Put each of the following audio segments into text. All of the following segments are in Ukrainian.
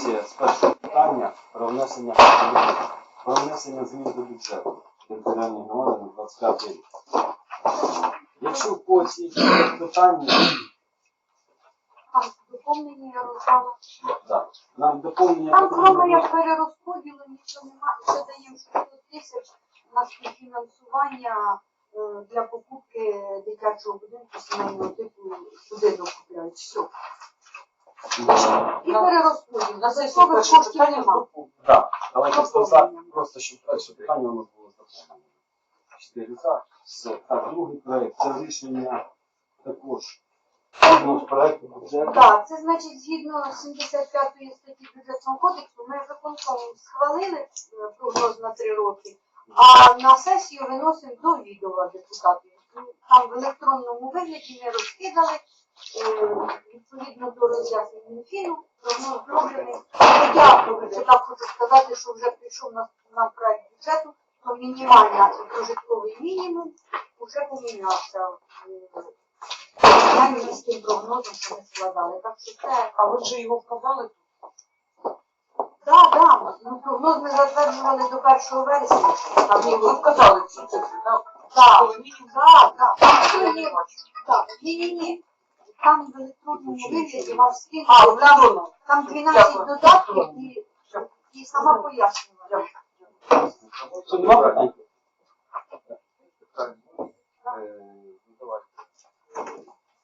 Пропозиція з першого питання про внесення про внесення змін до бюджету територіальної громади на 25 рік. Якщо Там доповнення я так, нам доповнення Там кроме потрібно. як перерозподілу нічого немає. Ще даємо 600 тисяч на співфінансування е, для покупки дитячого будинку сімейного типу будинок купляють. Все. І перерозподіл. На Додаткових коштів немає. Так, давайте просто, просто щоб перше питання воно було доповнено. Чотири за. Все. Так, другий проект. Це рішення також ну, з проекту бюджету. Так, це значить, згідно 75 статті бюджетного кодексу, ми виконком схвалили е, прогноз на три роки, а на сесію виносимо до відома депутатів. Ну, Там в електронному вигляді ми розкидали, відповідно до роз'яснень Мінфіну, прогноз зроблений. Дякую, це так хочу сказати, що вже прийшов на, на проект бюджету, то мінімальна це прожитковий мінімум вже помінявся. е, з тим прогнозом, що ми складали. Так що це, А ви вже його вказали? да, да, ну, прогноз ми затверджували до 1 вересня. Там Ні, ви було, вказали ці цифри, так? я так, ні, ні, ні. Там в електронному вигляді вам от там там 12 Дякую. додатків і, і сама пояснювала. Що, нема питань?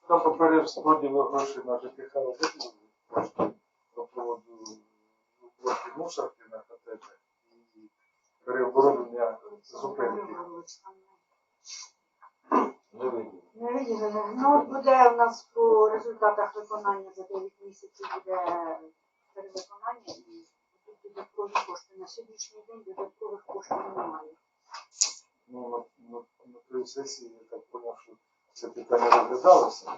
Там по перерозподілу грошей на ЖКХ робити кошти по поводу уборки мусорки на котеджі і переоборудовання зупинки. Не видно. Не виділили. Ну, от буде у нас результатах виконання за 9 місяців буде перевиконання і будуть додаткові кошти. На сьогоднішній день додаткових коштів немає. Ну, на, на, на тій сесії я так поняв, що це питання розглядалося,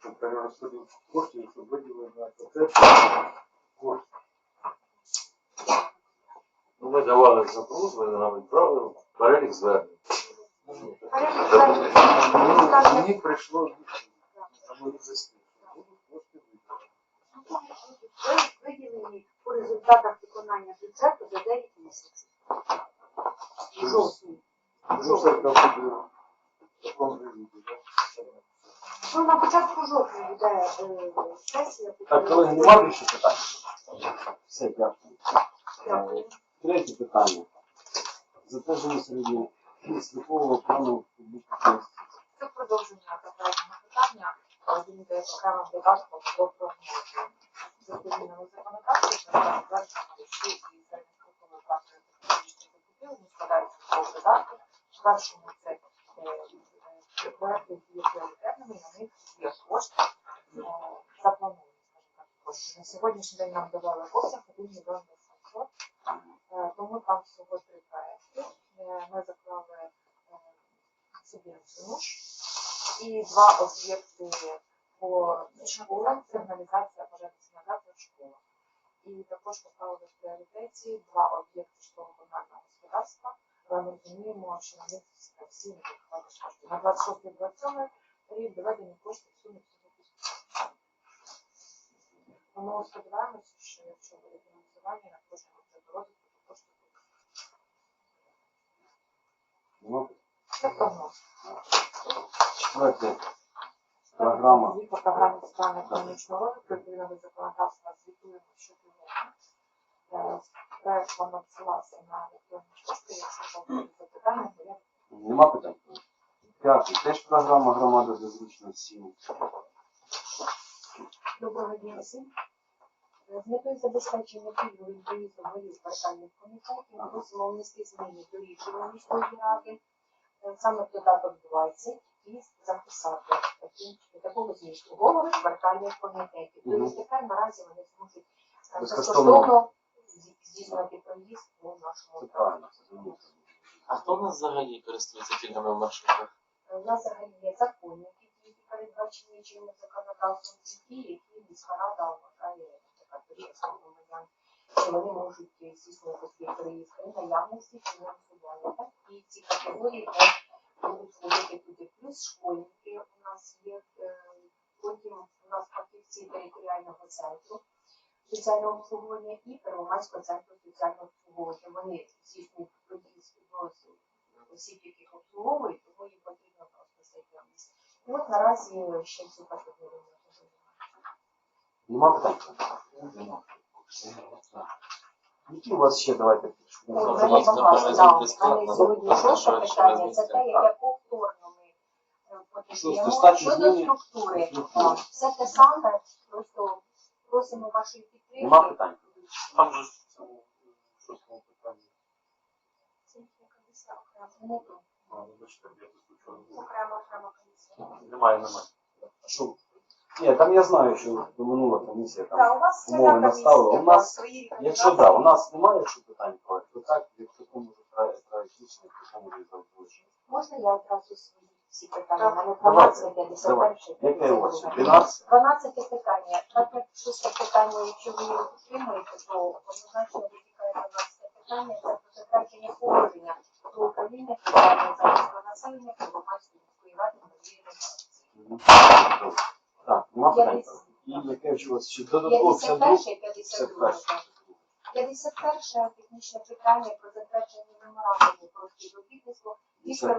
що перерозподіл коштів, щоб виділили на котеджі кошти. Ну, ми давали запрос, ви нам відправили перелік звернень. Перелік Мені прийшло відповідь Кошти виділені. по результатах виконання бюджету за 9 місяців. Жовтні. Ну, на початку жовтня буде е, сесія. Так, колеги, нема більше питань? Все, дякую. Дякую. Третє питання. Затвердження середньострокового плану публічних Це продовження питання. Він йде окремим додатком до прогнозу. За змінами законодавства та затвердження всі і середньострокової платної технологічної закупівлі не складаються двох додатків. В першому це е, проекти, які є пріоритетними, на них є кошти е, заплановані, скажімо так, кошти. На сьогоднішній день нам давали обсяг 1 мільйон 800, Е, тому там всього три проекти. Е, Ми заклали е, собі ціну і два об'єкти по школам, сигналізація, пожежна в школах. І також поставили в пріоритеті два об'єкти житлово-комунального господарства, але ми розуміємо, що на них всі не виходить коштів. На 26-27 рік доведені кошти в сумі. Тому сподіваємося, що якщо буде фінансування на бюджет розвитку, то кошти будуть. Ну, Це прогноз. Четверте. Програма. Звіт по програмі соціального економічного розвитку відповідно до законодавства звітуємо щоденно. Е, Проект вам надсилався на електронні пошти, якщо там будуть запитання, то я Нема питань? П'ятий. Теж програма громада за зручності. Доброго дня всім. З метою забезпечення пільгових доїздом голів квартальних комітетів просимо внести зміни до рішення міської ради, е, саме в додаток 20 і записати такі, такого змісту голови квартальних комітетів. Тобто тепер наразі вони зможуть е, Безкоштовно. здійснювати проїзд по нашому зрозуміло. А хто в нас взагалі користується пільгами в маршрутах? Е, У нас взагалі є закони, які передбачені чинним законодавством, і які міська рада вважає категоричним громадян, що вони можуть е, здійснювати свій проїзд при наявності фінансування. Так? І ці категорії теж будуть входити туди. Плюс школьники у нас є, е, потім у нас фахівці територіального центру, соціального обслуговування і Первомайського центру соціального обслуговування. Вони здійснюють з відносин осіб, яких обслуговують, тому їм потрібно просто серйозність. І от наразі ще цю категорію. Нема питань? Нема. Які у вас ще давайте Ой, підшукаємо? да. У мене сьогодні шосте питання, це те, яке повторно ми подаємо щодо структури. Все те саме, просто просимо вашої Нема питань? Там же ж в цьому шостому питанні. Це яка комісія окремо, Окремо, окремо комісія. Немає, немає. А Що? Ні, там я знаю, що минула комісія там. У вас своя умови комісія, наставили. У да, нас, свої Якщо так, у нас немає якщо питань, то то так, якщо ж проект то ж залишимо. Можна я одразу свої всі питання? Мене Давайте, 12, 51, давайте. Яке у вас? 52. 12? 12 питання. Так як шосте питання, якщо ви його підтримуєте, то однозначно витікає 12 питання, це про затвердження положення про управління соціального захисту населення Первомайської міської ради нової редакції. Мгм. Так, нема питань. І яке ж у вас ще додатково 51 52? і 52. 51 технічне питання про затвердження меморандуму про співробітництво із 10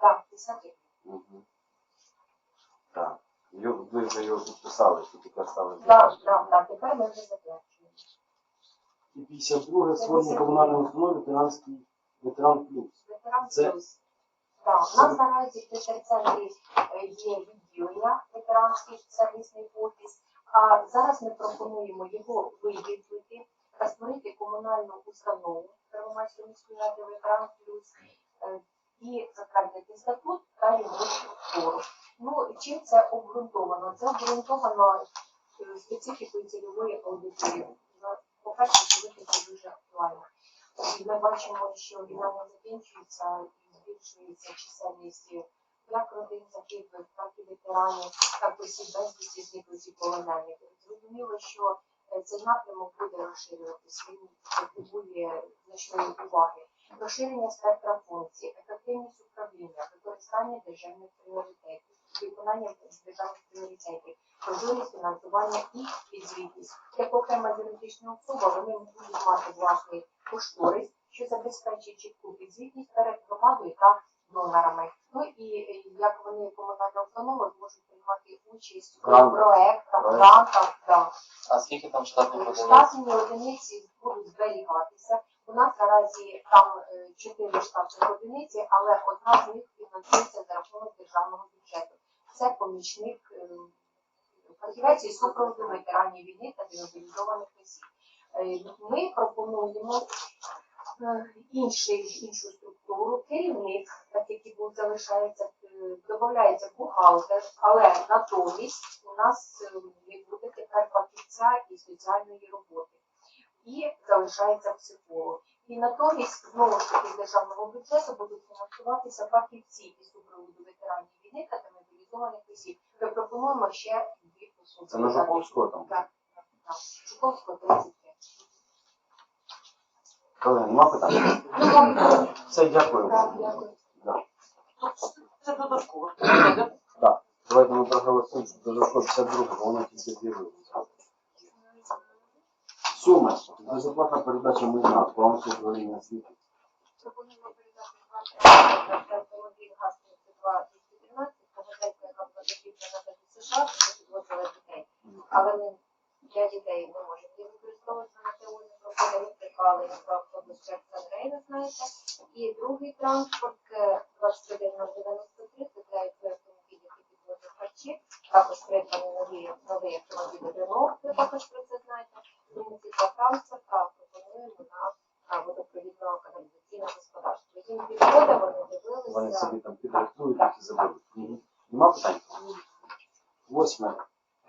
Так, 10. Мгм. Так. Його- Ви вже його підписали, що тепер ставили. Так, так, так, тепер ми вже затверджуємо. І 52 створення комунальної установи ветеранський ветеран плюс. Ветеран Це- плюс. Так, у нас наразі в терцентрі е, є відділення ветеранський сервісний офіс. А зараз ми пропонуємо його виділити та створити комунальну установу Первомайської міської ради ветеран плюс е, і затвердити статут та його структуру. Ну чим це обґрунтовано? Це обґрунтовано е, специфікою цільової аудиторії. По-перше, сьогодні це дуже актуально. Ми бачимо, що війна закінчується і збільшується чисельність як родин загиблих, так і ветеранів, так осіб безвісті зниклих і полонених. Зрозуміло, що е, цей напрямок буде розширюватися, він потребує значної уваги. Розширення спектра функцій, ефективність управління, використання державних пріоритетів, виконання державних пріоритетів, прозорість фінансування і підзвітність. Як окрема юридична особа, вони будуть мати власний кошторис, що забезпечить чітку підзвітність перед громадою та номерами. Ну і е, як вони комунальна установа зможуть приймати участь у проектах, грантах. Да. А скільки там штатних одиниць? Штатні одиниці будуть зберігатися. У нас наразі там е, чотири штатні одиниці, але одна з них фінансується за рахунок державного бюджету. Це помічник е, фахівець із супроводу ветеранів війни та демобілізованих осіб. Е, Ми пропонуємо е, інший, іншу структуру, керівник, залишається, е, додається бухгалтер, але натомість у нас не буде тепер фахівця і соціальної роботи. І залишається психолог. І натомість знову ж таки з державного бюджету будуть фінансуватися фахівці із супроводу ветеранів війни та демобілізованих осіб. Ми пропонуємо ще дві посуди. Це на Жуковського там? Так, так, так. Жуковського 35. Колеги, нема питань? Ну, Все, дякую. Так, дякую. Це додатково. Давайте ми проголосуємо, що додатково 52, бо воно тільки з'явилося. Суми. Безоплатна передача майна, балансу управління освіти. пропонуємо передати автомобіль ГАЗ-32 213, погодайка, яка була закріплена на США, це підвозила дітей. Але ми для дітей не можемо її використовувати на теорії проходили прикали про автобус Джексон Рейна, знаєте. І другий транспорт е, 21093, це для автомобілів, які підвозять харчі. Також придбані нові нові автомобілі Рено, ви також про це знаєте. Тому ці два транспорта пропонуємо на а, каналізаційного господарства. Їм підходить, вони Вони собі там підрихтують їх і заберуть. Нема питань? Восьме.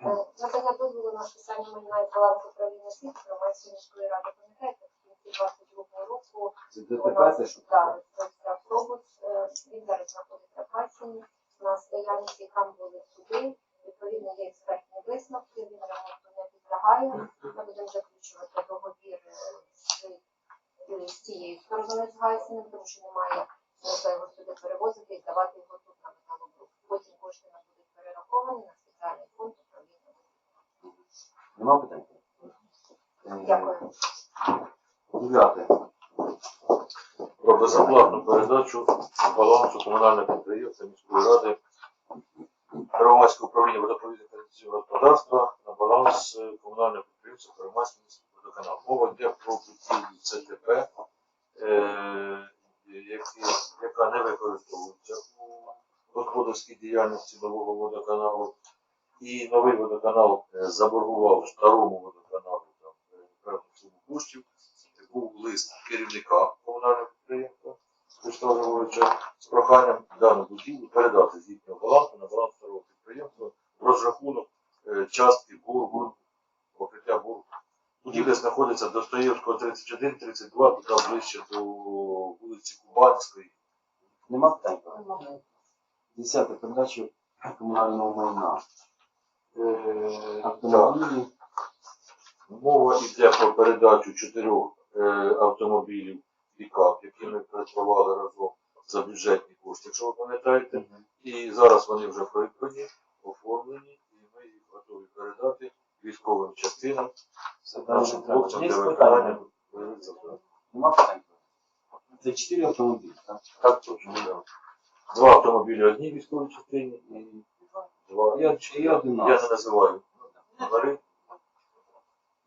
Е, Надання дозволу на списання майна і балансу управління освіти громадської міської ради. Пам'ятаєте, в кінці 22 року Це ДТП те, що да, це автобус, е, він зараз знаходиться в Хасіні, на стоянці там були суди, відповідно є експертні висновки, він ремонту не підлягає. Ми будемо заключувати договір е, з, е, з цією стороною з тому що немає його сюди перевозити і здавати його тут на металобрук. Потім кошти нам будуть перераховані на спеціальний фонд управління. Нема питань? Дякую. Дев'яте. Про безоплатну передачу балансу комунального підприємства міської ради Первомайського управління водопровідного каналізаційного господарства на баланс е, комунального підприємства Первомайський міський. Мова йде про будівлю ЦТП, е, яка не використовується у господарській діяльності нового водоканалу. І новий водоканал е, заборгував старому водоканалу е, певну суму коштів. Був лист керівника комунального підприємства Григоровича з проханням дану будівлю передати з їхнього балансу на баланс старого підприємства розрахунок частки боргу. Будівля знаходиться Достоєвського 31-32, туди ближче до вулиці Кубанської. Нема питань? Десяте. Передачу комунального майна. Е, Автомобілі. Мова йде про передачу чотирьох е, автомобілів пікап, які ми придбавали разом за бюджетні кошти, якщо ви пам'ятаєте. І зараз вони вже придбані, оформлені, і ми їх готові передати військовим частинам, Все нашим далі треба. Є питання? Нема питань? Це чотири автомобілі, так? Так точно. да. Два автомобілі одній військовій частині і два. І один Я не називаю номери.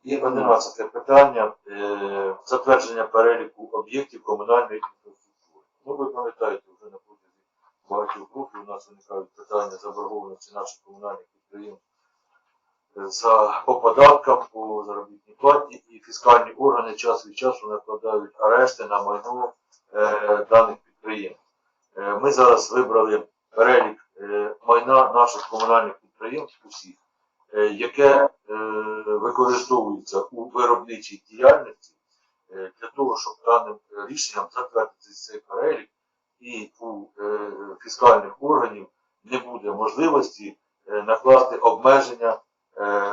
І одинадцяте питання е, затвердження переліку об'єктів комунальної інфраструктури. Ну, ви пам'ятаєте, вже на протязі багатьох років у нас виникають питання заборгованості наших комунальних підприємств за по податкам, по заробітній платі, і фіскальні органи час від часу накладають арешти на майно е, даних підприємств. Е, ми зараз вибрали перелік е, майна наших комунальних підприємств усіх, е, яке е, використовується у виробничій діяльності е, для того, щоб даним рішенням затвердити цей перелік і у е, фіскальних органів не буде можливості е, накласти обмеження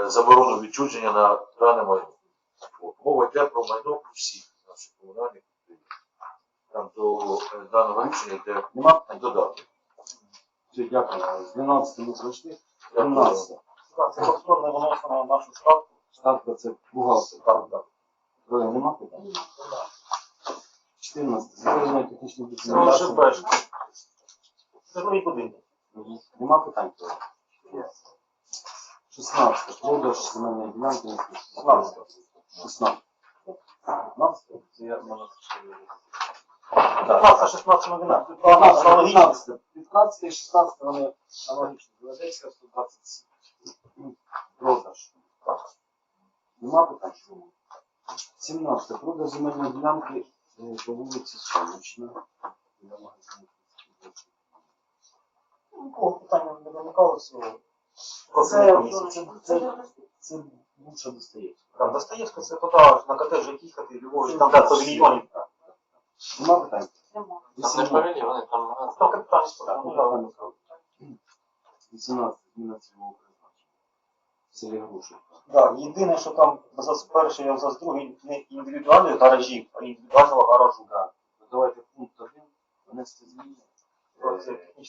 заборону відчуження на дане майно. Мова йде про майно усіх наших комунальних підприємств. Там до е, даного рішення йде додаток. Все, дякую. З 12 ми пройшли. Дякую. 13. Так, Це повторно виносимо на нашу ставку. Ставка це бухгалтер. Так, так. Троє нема питань? 14. Затвердження технічної Це вже документації. перше. Це новий будинок. Мгм. Нема питань? Троє? 16. Продаж земельної ділянки. 16. 16. 15? Це я можу. 15, 16 новина. 15, Аналогічно. 15, 15 і 16 вони аналогічні. Голодецька 127. Продаж. Нема питань? 17. Продаж земельної ділянки по вулиці Сонячна. Біля магазину. Нікого питання не виникало всього. Це, це, це, це лучше достається. Там Достоєвська, це туди на котеджі їхати, ліворуч, там де 100 мільйонів. Нема питань? Там не 18. перелі, вони там магазин. Там капітальні спортивні. 18. Зміна цільового призначення. Селі Грушівка. Так, єдине, що там за перший абзац другий не індивідуальних гаражів, а індивідуального гаражу. Так. Давайте пункт 1. Внести зміни. Це